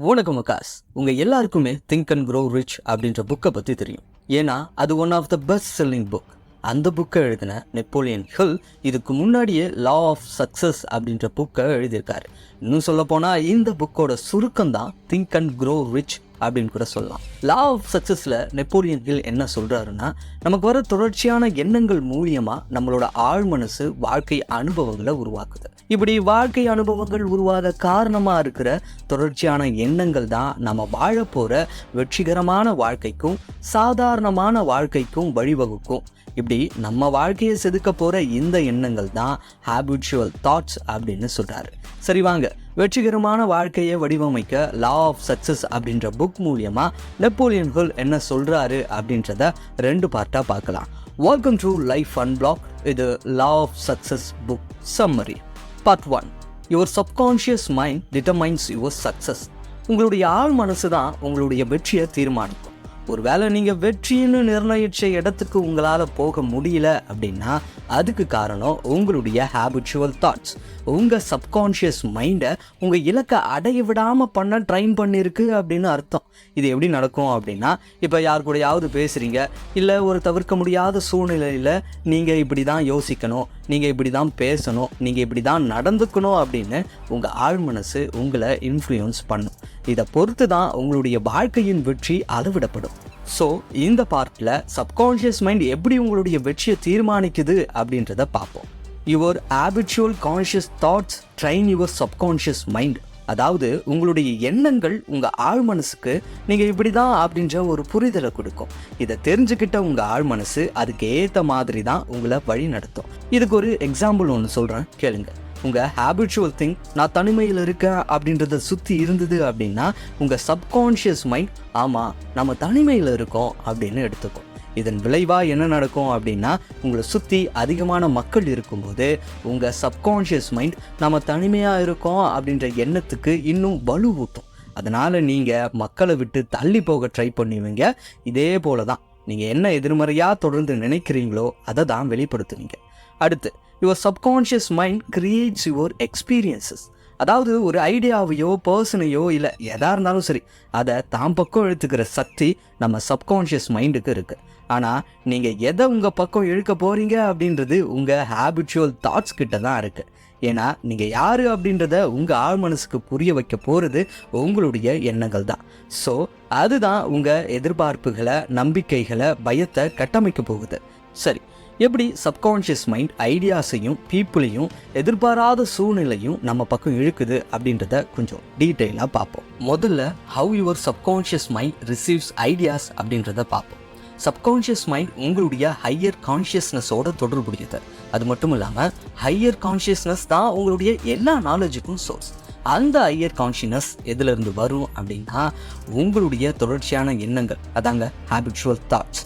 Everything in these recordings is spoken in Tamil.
வணக்கம் அகாஸ் உங்க எல்லாருக்குமே திங்க் அண்ட் க்ரோ ரிச் அப்படின்ற புக்கை பத்தி தெரியும். ஏன்னா அது one of the best selling book அந்த புக்கை எழுதின நெப்போலியன் ஹில் இதுக்கு முன்னாடியே லா ஆஃப் சக்சஸ் அப்படின்ற புக்கை எழுதியிருக்காரு. இன்னும் சொல்ல இந்த புக்கோட சுருக்கம் தான் திங்க் அண்ட் க்ரோ ரிச் அப்படின்னு கூட சொல்லலாம். லா ஆஃப் சக்ஸஸில் நெப்போலியன் ஹில் என்ன சொல்கிறாருன்னா நமக்கு வர தொடர்ச்சியான எண்ணங்கள் மூலியமாக நம்மளோட ஆழ்மனசு வாழ்க்கை அனுபவங்களை உருவாக்குது. இப்படி வாழ்க்கை அனுபவங்கள் உருவாக காரணமாக இருக்கிற தொடர்ச்சியான எண்ணங்கள் தான் நம்ம வாழ வெற்றிகரமான வாழ்க்கைக்கும் சாதாரணமான வாழ்க்கைக்கும் வழிவகுக்கும். இப்படி நம்ம வாழ்க்கையை செதுக்க போகிற இந்த எண்ணங்கள் தான் ஹேபிச்சுவல் தாட்ஸ் அப்படின்னு சொல்கிறாரு சரி வாங்க வெற்றிகரமான வாழ்க்கையை வடிவமைக்க லா ஆஃப் சக்ஸஸ் அப்படின்ற புக் மூலியமாக நெப்போலியன் ஹில் என்ன சொல்கிறாரு அப்படின்றத ரெண்டு பார்ட்டாக பார்க்கலாம். Welcome to life and blog இது law of success book summary part one your subconscious mind determines your success உங்களுடைய ஆள் மனசு தான் உங்களுடைய வெற்றியை தீர்மானிக்கும். ஒருவேளை நீங்கள் வெற்றின்னு நிர்ணயிச்ச இடத்துக்கு உங்களால் போக முடியல அப்படின்னா அதுக்கு காரணம் உங்களுடைய ஹேபிச்சுவல் தாட்ஸ் உங்கள் சப்கான்ஷியஸ் மைண்டை உங்கள் இலக்கை அடைய விடாமல் பண்ண ட்ரைன் பண்ணியிருக்கு அப்படின்னு அர்த்தம். இது எப்படி நடக்கும் அப்படின்னா இப்போ யார் கூடயாவது பேசுகிறீங்க இல்லை ஒரு தவிர்க்க முடியாத சூழ்நிலையில் நீங்கள் இப்படி தான் யோசிக்கணும் நீங்கள் இப்படி தான் பேசணும் நீங்கள் இப்படி தான் நடந்துக்கணும் அப்படின்னு உங்கள் ஆழ்மனசு உங்களை இன்ஃப்ளூயன்ஸ் பண்ணும். இதை பொறுத்து தான் உங்களுடைய வாழ்க்கையின் வெற்றி அளவிடப்படும். ஸோ இந்த பார்ட்டில் சப்கான்ஷியஸ் மைண்ட் எப்படி உங்களுடைய வெற்றியை தீர்மானிக்குது அப்படின்றத பார்ப்போம். Your habitual conscious thoughts train your subconscious mind அதாவது உங்களுடைய எண்ணங்கள் உங்கள் ஆழ்மனசுக்கு நீங்கள் இப்படி தான் அப்படின்ற ஒரு புரிதலை கொடுக்கும். இதை தெரிஞ்சுக்கிட்ட உங்கள் ஆழ்மனசு அதுக்கு ஏற்ற மாதிரி தான் உங்களை வழி நடத்தும். இதுக்கு ஒரு எக்ஸாம்பிள் ஒன்று சொல்கிறேன் கேளுங்க. உங்கள் ஹேபிச்சுவல் திங் நான் தனிமையில் இருக்கேன் அப்படின்றத சுற்றி இருந்தது அப்படின்னா உங்கள் சப்கான்ஷியஸ் மைண்ட் ஆமாம் நம்ம தனிமையில் இருக்கோம் அப்படின்னு எடுத்துக்கும். இதன் விளைவாக என்ன நடக்கும் அப்படின்னா உங்களை சுற்றி அதிகமான மக்கள் இருக்கும்போது உங்கள் சப்கான்ஷியஸ் மைண்ட் நம்ம தனிமையாக இருக்கோம் அப்படின்ற எண்ணத்துக்கு இன்னும் வலுவூட்டும். அதனால் நீங்கள் மக்களை விட்டு தள்ளி போக ட்ரை பண்ணுவீங்க. இதே போல தான் நீங்கள் என்ன எதிர்மறையாக தொடர்ந்து நினைக்கிறீங்களோ அதை தான் வெளிப்படுத்துவீங்க. அடுத்து your subconscious mind creates your experiences அதாவது ஒரு ஐடியாவையோ பர்சனையோ இல்லை எதாக இருந்தாலும் சரி அதை தாம் பக்கம் இழுத்துக்கிற சக்தி நம்ம சப்கான்ஷியஸ் மைண்டுக்கு இருக்குது ஆனால் நீங்கள் எதை உங்கள் பக்கம் இழுக்க போகிறீங்க அப்படின்றது உங்கள் ஹேபிச்சுவல் தாட்ஸ் கிட்ட தான் இருக்குது ஏன்னா நீங்கள் யார் அப்படின்றத உங்கள் ஆழ் மனசுக்கு புரிய வைக்க போகிறது உங்களுடைய எண்ணங்கள் தான். ஸோ அதுதான் உங்கள் எதிர்பார்ப்புகளை நம்பிக்கைகளை பயத்தை கட்டமைக்க போகுது. சரி எப்படி சப்கான்ஷியஸ் மைண்ட் ஐடியாஸையும் பீப்புளையும் எதிர்பாராத சூழ்நிலையும் நம்ம பக்கம் இழுக்குது அப்படின்றத கொஞ்சம் டீட்டெயிலாக பார்ப்போம். முதல்ல how your subconscious mind receives ideas அப்படின்றத பார்ப்போம். சப்கான்ஷியஸ் மைண்ட் உங்களுடைய ஹையர் கான்ஷியஸ்னஸோட தொடர்புடையது. அது மட்டும் இல்லாமல் ஹையர் கான்ஷியஸ்னஸ் தான் உங்களுடைய எல்லா நாலேஜுக்கும் சோர்ஸ் அந்த ஹையர் கான்ஷியனஸ் எதுலேருந்து வரும் அப்படின்னா உங்களுடைய தொடர்ச்சியான எண்ணங்கள் அதாங்க habitual thoughts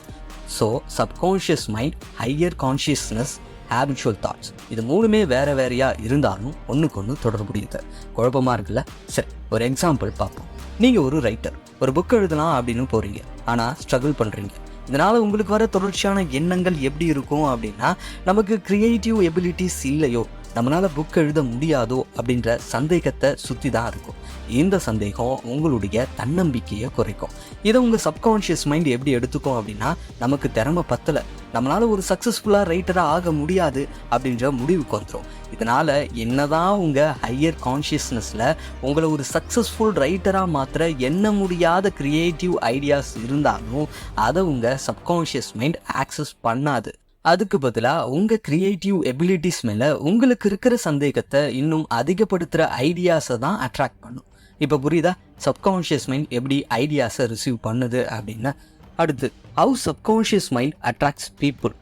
so subconscious mind higher consciousness habitual thoughts இது மூணுமே வேறு வேறையாக இருந்தாலும் ஒன்றுக்கு ஒன்று தொடர்புடையது குழப்பமாக இருக்குல்ல? சரி ஒரு எக்ஸாம்பிள் பார்ப்போம். நீங்கள் ஒரு ரைட்டர் ஒரு புக் எழுதலாம் அப்படின்னு போகிறீங்க ஆனால் ஸ்ட்ரகிள் பண்ணுறீங்க இதனால் உங்களுக்கு வர தொடர்ச்சியான எண்ணங்கள் எப்படி இருக்கும் அப்படின்னா நமக்கு க்ரியேட்டிவ் எபிலிட்டிஸ் இல்லையோ நம்மளால் புக் எழுத முடியாதோ அப்படின்ற சந்தேகத்தை சுற்றி தான் இருக்கும். இந்த சந்தேகம் உங்களுடைய தன்னம்பிக்கையை குறைக்கும். இதை உங்கள் சப்கான்ஷியஸ் மைண்ட் எப்படி எடுத்துக்கும் அப்படின்னா நமக்கு திறமை பத்தலை. நம்மளால் ஒரு சக்ஸஸ்ஃபுல்லாக ரைட்டராக ஆக முடியாது அப்படின்ற முடிவுக்கு வந்துடும் இதனால் என்னதான் உங்கள் ஹையர் கான்ஷியஸ்னஸில் உங்களை ஒரு சக்ஸஸ்ஃபுல் ரைட்டராக மாத்திர எண்ண முடியாத க்ரியேட்டிவ் ஐடியாஸ் இருந்தாலும் அதை உங்கள் சப்கான்ஷியஸ் மைண்ட் ஆக்சஸ் பண்ணாது. அதுக்கு பதிலாக உங்கள் க்ரியேட்டிவ் எபிலிட்டிஸ் மேலே உங்களுக்கு இருக்கிற சந்தேகத்தை இன்னும் அதிகப்படுத்துகிற ஐடியாஸை தான் அட்ராக்ட் பண்ணும். இப்போ புரியுதா? சப்கான்ஷியஸ் மைண்ட் எப்படி ஐடியாஸை ரிசீவ் பண்ணுது அப்படின்னு அடுத்து how subconscious mind attracts people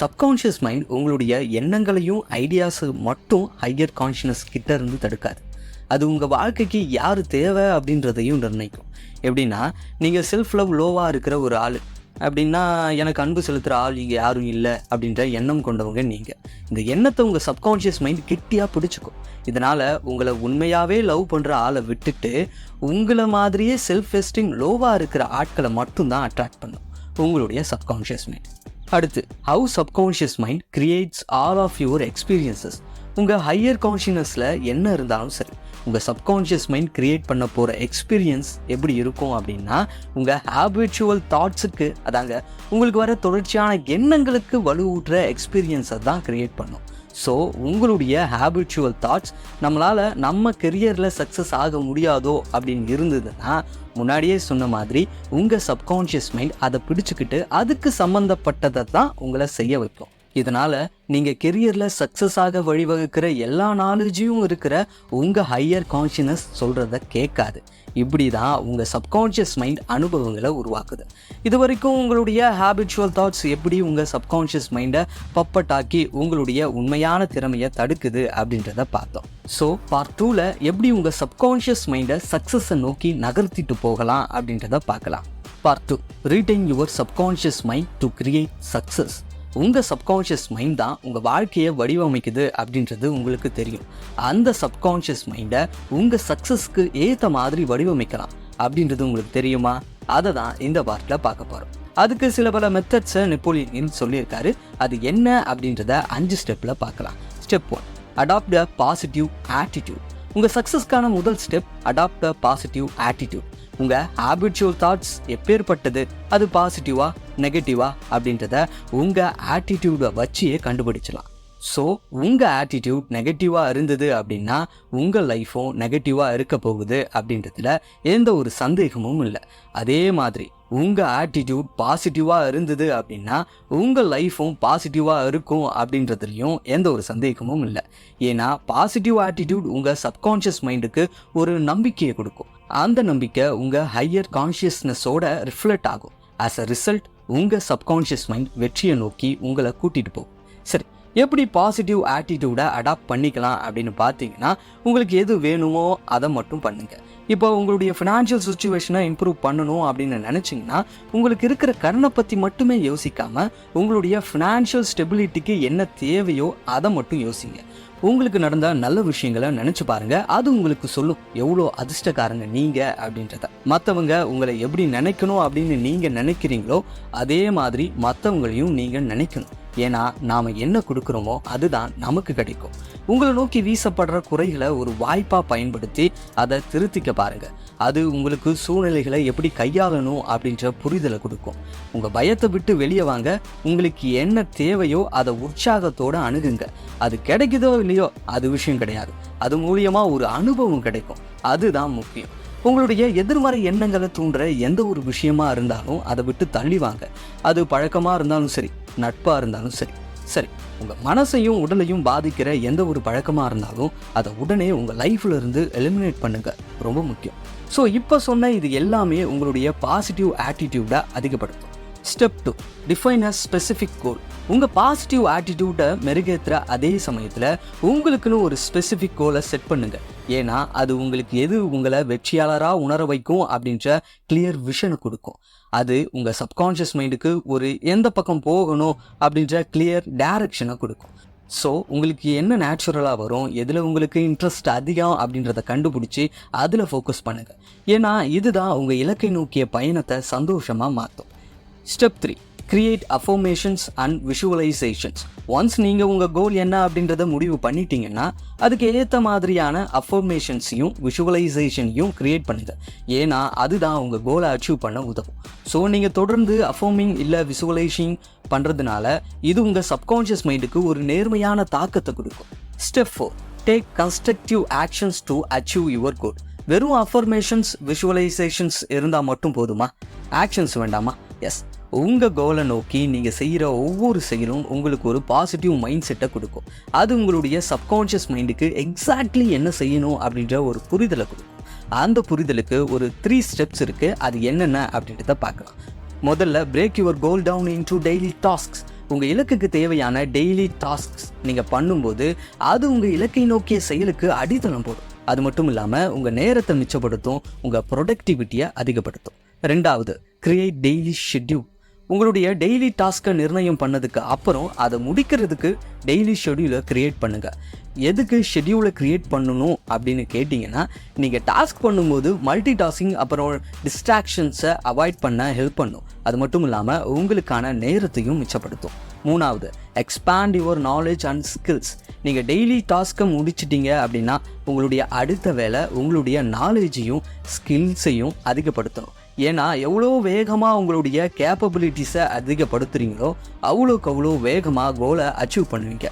subconscious mind உங்களுடைய எண்ணங்களையும் ஐடியாஸு மட்டும் ஹையர் கான்ஷியஸ் கிட்ட இருந்து தடுக்காது. அது உங்கள் வாழ்க்கைக்கு யார் தேவை அப்படின்றதையும் நிர்ணயிக்கும். எப்படின்னா நீங்கள் செல்ஃப் லவ் லோவாக இருக்கிற ஒரு ஆள் அப்படின்னா எனக்கு அன்பு செலுத்துகிற ஆள் இங்கே யாரும் இல்லை அப்படின்ற எண்ணம் கொண்டவங்க நீங்கள் இந்த எண்ணத்தை உங்கள் சப்கான்ஷியஸ் மைண்ட் கெட்டியாக பிடிச்சிக்கும். இதனால் உங்களை உண்மையாகவே லவ் பண்ணுற ஆளை விட்டுட்டு உங்களை மாதிரியே செல்ஃப் எஸ்டீம் லோவாக இருக்கிற ஆட்களை மட்டும்தான் அட்ராக்ட் பண்ணும். உங்களுடைய சப்கான்ஷியஸ் மைண்ட் அடுத்து how subconscious mind creates all of your experiences உங்கள் ஹையர் கான்ஷியஸ்னஸில் என்ன இருந்தாலும் சரி. உங்கள் சப்கான்ஷியஸ் மைண்ட் க்ரியேட் பண்ண போகிற எக்ஸ்பீரியன்ஸ் எப்படி இருக்கும் அப்படின்னா உங்கள் ஹேபிச்சுவல் தாட்ஸுக்கு அதாங்க உங்களுக்கு வர தொடர்ச்சியான எண்ணங்களுக்கு வலுவூட்டுற எக்ஸ்பீரியன்ஸை தான் க்ரியேட் பண்ணும். ஸோ உங்களுடைய ஹேபிச்சுவல் தாட்ஸ் நம்மளால் நம்ம கெரியரில் சக்ஸஸ் ஆக முடியாதோ அப்படின்னு இருந்ததுன்னா முன்னாடியே சொன்ன மாதிரி உங்கள் சப்கான்ஷியஸ் மைண்ட் அதை பிடிச்சிக்கிட்டு அதுக்கு சம்மந்தப்பட்டதை தான் உங்களை செய்ய வைக்கும். இதனால் நீங்கள் கெரியரில் சக்ஸஸ் ஆக வழிவகுக்கிற எல்லா நாலேஜையும் இருக்கிற உங்கள் ஹையர் கான்ஷியனஸ் சொல்கிறத கேட்காது. இப்படி தான் உங்கள் சப்கான்ஷியஸ் மைண்ட் அனுபவங்களை உருவாக்குது. இது வரைக்கும் உங்களுடைய ஹேபிச்சுவல் தாட்ஸ் எப்படி உங்கள் சப்கான்ஷியஸ் மைண்டை பப்பட்டாக்கி உங்களுடைய உண்மையான திறமையை தடுக்குது அப்படின்றத பார்த்தோம். ஸோ பார்ட் டூவில் எப்படி உங்கள் சப்கான்ஷியஸ் மைண்டை சக்ஸஸை நோக்கி நகர்த்திட்டு போகலாம் அப்படின்றத பார்க்கலாம். Part two retain your subconscious mind to create success உங்கள் சப்கான்ஷியஸ் மைண்ட் தான் உங்கள் வாழ்க்கையை வடிவமைக்குது அப்படின்றது உங்களுக்கு தெரியும். அந்த சப்கான்ஷியஸ் மைண்டை உங்கள் சக்ஸஸ்க்கு ஏற்ற மாதிரி வடிவமைக்கலாம் அப்படின்றது உங்களுக்கு தெரியுமா? அதை தான் இந்த பார்ட்டில் பார்க்க போகிறோம் அதுக்கு சில பல மெத்தட்ஸை நெப்போலியன் சொல்லியிருக்காரு. அது என்ன அப்படின்றத அஞ்சு ஸ்டெப்பில் பார்க்கலாம். Step one adopt a positive attitude உங்கள் சக்ஸஸ்க்கான முதல் step adopt a positive attitude உங்கள் ஹேபிச்சுவல் தாட்ஸ் எப்பேற்பட்டது அது பாசிட்டிவா நெகட்டிவா அப்படின்றத உங்கள் ஆட்டிடியூடை வச்சியே கண்டுபிடிச்சலாம் ஸோ உங்கள் ஆட்டிடியூட் நெகட்டிவாக இருந்தது அப்படின்னா உங்கள் லைஃப்பும் நெகட்டிவாக இருக்க போகுது அப்படின்றதுல எந்த ஒரு சந்தேகமும் இல்லை. அதே மாதிரி உங்கள் ஆட்டிடியூட் பாசிட்டிவாக இருந்தது அப்படின்னா உங்கள் லைஃப்பும் பாசிட்டிவாக இருக்கும் அப்படின்றதுலையும் எந்த ஒரு சந்தேகமும் இல்லை. ஏன்னா பாசிட்டிவ் ஆட்டிடியூட் உங்கள் சப்கான்ஷியஸ் மைண்டுக்கு ஒரு நம்பிக்கையை கொடுக்கும். அந்த நம்பிக்கை உங்கள் ஹையர் கான்ஷியஸ்னஸோட ரிஃப்ளெக்ட் ஆகும். ஆஸ் அ ரிசல்ட் உங்கள் சப்கான்ஷியஸ் மைண்ட் வெற்றியை நோக்கி உங்களை கூட்டிகிட்டு போகும். சரி எப்படி பாசிட்டிவ் ஆட்டிடியூடை அடாப்ட் பண்ணிக்கலாம் அப்படின்னு பார்த்தீங்கன்னா உங்களுக்கு எது வேணுமோ அதை மட்டும் பண்ணுங்கள் இப்போ உங்களுடைய ஃபினான்ஷியல் சுச்சுவேஷனை இம்ப்ரூவ் பண்ணணும் அப்படின்னு நினச்சிங்கன்னா உங்களுக்கு இருக்கிற கடனை பற்றி மட்டுமே யோசிக்காமல் உங்களுடைய ஃபினான்ஷியல் ஸ்டெபிலிட்டிக்கு என்ன தேவையோ அதை மட்டும் யோசிங்க. உங்களுக்கு நடந்த நல்ல விஷயங்களை நினச்சி பாருங்க. அது உங்களுக்கு சொல்லும். எவ்வளோ அதிர்ஷ்டக்காரங்க நீங்கள் அப்படின்றத. மற்றவங்க உங்களை எப்படி நினைக்கணும் அப்படின்னு நீங்கள் நினைக்கிறீங்களோ அதே மாதிரி மற்றவங்களையும் நீங்கள் நினைக்கணும். ஏன்னா நாம் என்ன கொடுக்குறோமோ அதுதான் நமக்கு கிடைக்கும். உங்களை நோக்கி வீசப்படுற குறைகளை ஒரு வாய்ப்பாக பயன்படுத்தி அதை திருத்திக்க பாருங்கள் அது உங்களுக்கு சூழ்நிலைகளை எப்படி கையாளணும் அப்படின்ற புரிதலை கொடுக்கும். உங்கள் பயத்தை விட்டு வெளியே வாங்க. உங்களுக்கு என்ன தேவையோ அதை உற்சாகத்தோடு அணுகுங்க. அது கிடைக்குதோ இல்லையோ அது விஷயம் கிடையாது. அது மூலியமாக ஒரு அனுபவம் கிடைக்கும். அதுதான் முக்கியம். உங்களுடைய எதிர்மறை எண்ணங்களை தூண்டுற எந்த ஒரு விஷயமா இருந்தாலும் அதை விட்டு தள்ளி வாங்க. அது பழக்கமாக இருந்தாலும் சரி நட்பாக இருந்தாலும் சரி. சரி உங்கள் மனசையும் உடலையும் பாதிக்கிற எந்த ஒரு பழக்கமாக இருந்தாலும் அதை உடனே உங்கள் லைஃப்பில் இருந்து எலிமினேட் பண்ணுங்க. ரொம்ப முக்கியம். ஸோ இப்போ சொன்ன இது எல்லாமே உங்களுடைய பாசிட்டிவ் ஆட்டிடியூடை அதிகப்படுத்தும். Step two define a specific goal உங்கள் பாசிட்டிவ் ஆட்டிடியூட்டை மெருகேற்றுற அதே சமயத்தில் உங்களுக்குன்னு ஒரு ஸ்பெசிஃபிக் கோலை செட் பண்ணுங்கள் ஏன்னா அது உங்களுக்கு எது உங்களை வெற்றியாளராக உணர வைக்கும் அப்படின்ற கிளியர் விஷனை கொடுக்கும். அது உங்கள் சப்கான்ஷியஸ் மைண்டுக்கு ஒரு எந்த பக்கம் போகணும் அப்படின்ற கிளியர் டைரக்ஷனை கொடுக்கும். ஸோ உங்களுக்கு என்ன நேச்சுரலாக வரும் எதில் உங்களுக்கு இன்ட்ரெஸ்ட் அதிகம் அப்படின்றத கண்டுபிடிச்சி அதில் ஃபோக்கஸ் பண்ணுங்கள் ஏன்னா இதுதான் உங்கள் இலக்கை நோக்கிய பயணத்தை சந்தோஷமாக மாற்றும் step three create affirmations and visualisations once நீங்கள் உங்கள் கோல் என்ன அப்படின்றத முடிவு பண்ணிட்டீங்கன்னா அதுக்கு ஏற்ற மாதிரியான அஃபர்மேஷன்ஸையும் விஷுவலைசேஷனையும் கிரியேட் பண்ணுங்கள் ஏன்னா அதுதான் உங்கள் கோலை அச்சீவ் பண்ண உதவும். ஸோ நீங்கள் தொடர்ந்து அஃபர்மிங் இல்லை விஷுவலைசிங் பண்ணுறதுனால இது உங்கள் சப்கான்ஷியஸ் மைண்டுக்கு ஒரு நேர்மையான தாக்கத்தை கொடுக்கும். Step four take constructive actions to achieve your goal வெறும் அஃபர்மேஷன்ஸ் விஷுவலைசேஷன்ஸ் இருந்தால் மட்டும் போதுமா? ஆக்ஷன்ஸ் வேண்டாமா? எஸ் உங்கள் கோலை நோக்கி நீங்கள் செய்கிற ஒவ்வொரு செயலும் உங்களுக்கு ஒரு பாசிட்டிவ் மைண்ட் செட்டை கொடுக்கும். அது உங்களுடைய சப்கான்ஷியஸ் மைண்டுக்கு எக்ஸாக்ட்லி என்ன செய்யணும் அப்படின்ற ஒரு புரிதலை கொடுக்கும். அந்த புரிதலுக்கு ஒரு த்ரீ ஸ்டெப்ஸ் இருக்குது அது என்னென்ன அப்படின்றத பார்க்கலாம். முதல்ல break your goal down in to daily tasks உங்கள் இலக்குக்கு தேவையான டெய்லி டாஸ்க்ஸ் நீங்கள் பண்ணும்போது அது உங்கள் இலக்கை நோக்கிய செயலுக்கு அடித்தளம் போடும். அது மட்டும் இல்லாமல் உங்கள் நேரத்தை மிச்சப்படுத்தும் உங்கள் ப்ரொடக்டிவிட்டியை அதிகப்படுத்தும். ரெண்டாவது கிரியேட் டெய்லி ஷெட்யூல் உங்களுடைய டெய்லி டாஸ்க்கை நிர்ணயம் பண்ணதுக்கு அப்புறம் அதை முடிக்கிறதுக்கு டெய்லி ஷெடியூலை க்ரியேட் பண்ணுங்கள் எதுக்கு ஷெடியூலை க்ரியேட் பண்ணணும் அப்படின்னு கேட்டிங்கன்னா நீங்கள் டாஸ்க் பண்ணும்போது மல்டி டாஸ்கிங் அப்புறம் டிஸ்ட்ராக்ஷன்ஸை அவாய்ட் பண்ண ஹெல்ப் பண்ணும். அது மட்டும் இல்லாமல் உங்களுக்கான நேரத்தையும் மிச்சப்படுத்தும். மூணாவது expand your knowledge and skills நீங்கள் டெய்லி டாஸ்க்கை முடிச்சிட்டிங்க அப்படின்னா உங்களுடைய அடுத்த வேலை உங்களுடைய நாலேஜையும் ஸ்கில்ஸையும் அதிகப்படுத்தணும். ஏன்னா எவ்வளோ வேகமாக உங்களுடைய கேப்பபிலிட்டிஸை அதிகப்படுத்துறீங்களோ அவ்வளோக்கு அவ்வளோ வேகமாக கோலை அச்சீவ் பண்ணுவீங்க.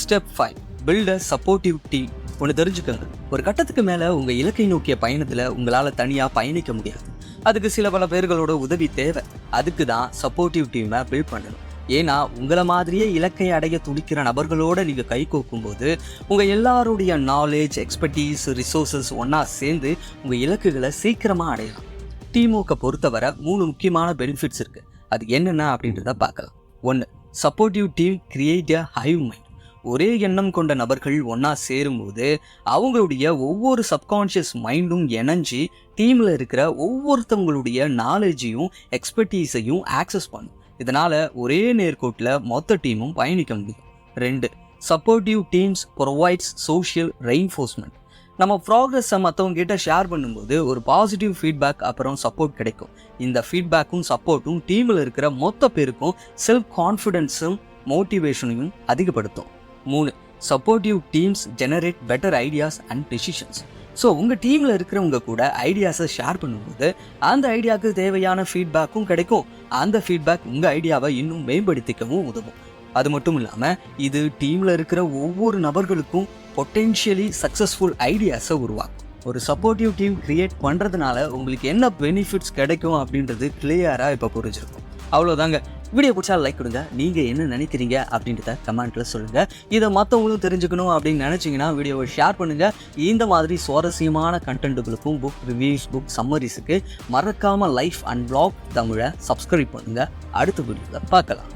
Step five build a supportive team ஒன்று தெரிஞ்சுக்கோங்க. ஒரு கட்டத்துக்கு மேலே உங்கள் இலக்கை நோக்கிய பயணத்தில் உங்களால் தனியாக பயணிக்க முடியாது. அதுக்கு சில பல பேர்களோட உதவி தேவை. அதுக்கு தான் சப்போர்ட்டிவ் டீமை பில்ட் பண்ணணும். ஏன்னா உங்களை மாதிரியே இலக்கை அடைய துடிக்கிற நபர்களோட நீங்கள் கை கோக்கும்போது உங்கள் எல்லாருடைய நாலேஜ் எக்ஸ்பர்டீஸ் ரிசோர்ஸஸ் ஒன்றா சேர்ந்து உங்கள் இலக்குகளை சீக்கிரமாக அடையலாம். டீமோக்கை பொறுத்தவரை மூணு முக்கியமான பெனிஃபிட்ஸ் இருக்குது அது என்னென்ன அப்படின்றத பார்க்கலாம். ஒன்று supportive team create a hive mind ஒரே எண்ணம் கொண்ட நபர்கள் ஒன்றா சேரும்போது அவங்களுடைய ஒவ்வொரு சப்கான்ஷியஸ் மைண்டும் இணைஞ்சி டீமில் இருக்கிற ஒவ்வொருத்தவங்களுடைய நாலேஜையும் எக்ஸ்பர்டீஸையும் ஆக்சஸ் பண்ணும். இதனால் ஒரே நேர்கோட்டில் மொத்த டீமும் பயணிக்க முடியும். ரெண்டு supportive teams provides social reinforcement நம்ம ப்ராக்ரஸை மற்றவங்ககிட்ட ஷேர் பண்ணும்போது ஒரு பாசிட்டிவ் ஃபீட்பேக் அப்புறம் சப்போர்ட் கிடைக்கும். இந்த ஃபீட்பேக்கும் சப்போர்ட்டும் டீமில் இருக்கிற மொத்த பேருக்கும் செல்ஃப் கான்ஃபிடென்ஸும் மோட்டிவேஷனையும் அதிகப்படுத்தும். மூணு supportive teams generate better ideas and decisions so உங்கள் டீமில் இருக்கிறவங்க கூட ஐடியாஸை ஷேர் பண்ணும்போது அந்த ஐடியாவுக்கு தேவையான ஃபீட்பேக்கும் கிடைக்கும். அந்த ஃபீட்பேக் உங்கள் ஐடியாவை இன்னும் மேம்படுத்திக்கவும் உதவும். அது மட்டும் இல்லாமல் இது டீமில் இருக்கிற ஒவ்வொரு நபர்களுக்கும் பொட்டென்ஷியலி சக்ஸஸ்ஃபுல் ஐடியாஸை உருவாக்கும். ஒரு சப்போர்ட்டிவ் டீம் கிரியேட் பண்ணுறதுனால உங்களுக்கு என்ன பெனிஃபிட்ஸ் கிடைக்கும் அப்படின்றது கிளியராக இப்போ புரிஞ்சிருக்கும். அவ்வளோதாங்க வீடியோ பிடிச்சா லைக் கொடுங்க. நீங்கள் என்ன நினைக்கிறீங்க அப்படின்றத கமெண்ட்டில் சொல்லுங்கள் இதை மற்றவங்களும் தெரிஞ்சுக்கணும் அப்படின்னு நினச்சிங்கன்னா வீடியோவை ஷேர் பண்ணுங்கள் இந்த மாதிரி சுவாரஸ்யமான கண்டென்ட்டுகளுக்கும் புக் ரிவ்யூஸ் புக் சம்மரிஸுக்கு மறக்காமல் லைஃப் அண்ட் பிளாக் தமிழை சப்ஸ்கிரைப் பண்ணுங்கள் அடுத்த வீடியோவில் பார்க்கலாம்.